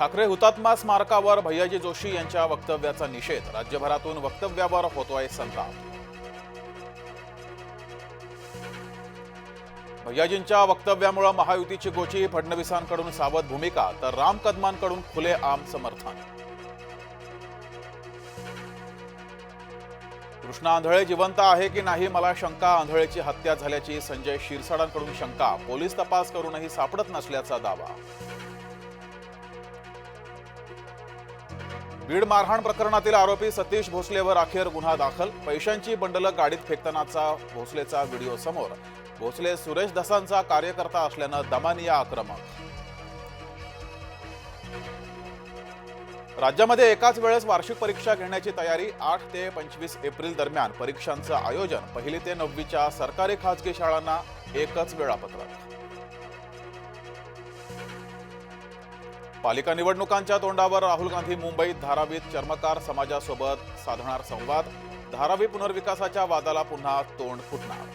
ठाकरे हुतात्मा स्मारकावर भैयाजी जोशी यांच्या वक्तव्याचा निषेध. राज्यभरातून वक्तव्यावर होतोय संताप. भैयाजींच्या वक्तव्यामुळे महायुतीची गोची फडणवीसांकडून सावध भूमिका तर राम कदमांकडून खुले आम समर्थन. कृष्णा आंधळे जिवंत आहे की नाही मला शंका. आंधळेची हत्या झाल्याची संजय शिरसाडांकडून शंका. पोलीस तपास करूनही सापडत नसल्याचा दावा. बीड मारहाण प्रकरणातील आरोपी सतीश भोसलेवर अखेर गुन्हा दाखल. पैशांची बंडलं गाडीत फेकतानाचा भोसलेचा व्हिडिओ समोर. भोसले सुरेश धसांचा कार्यकर्ता असल्यानं दमानिया आक्रमक. राज्यामध्ये एकाच वेळेस वार्षिक परीक्षा घेण्याची तयारी आठ ते पंचवीस एप्रिल दरम्यान. परीक्षांचं आयोजन पहिली ते नववीच्या सरकारी खासगी शाळांना एकच वेळापत्रक. पालिका निवडणुकांच्या तोंडावर राहुल गांधी मुंबईत धारावीत चर्मकार समाजासोबत साधणार संवाद. धारावी पुनर्विकासाच्या वादाला पुन्हा तोंड फुटणार.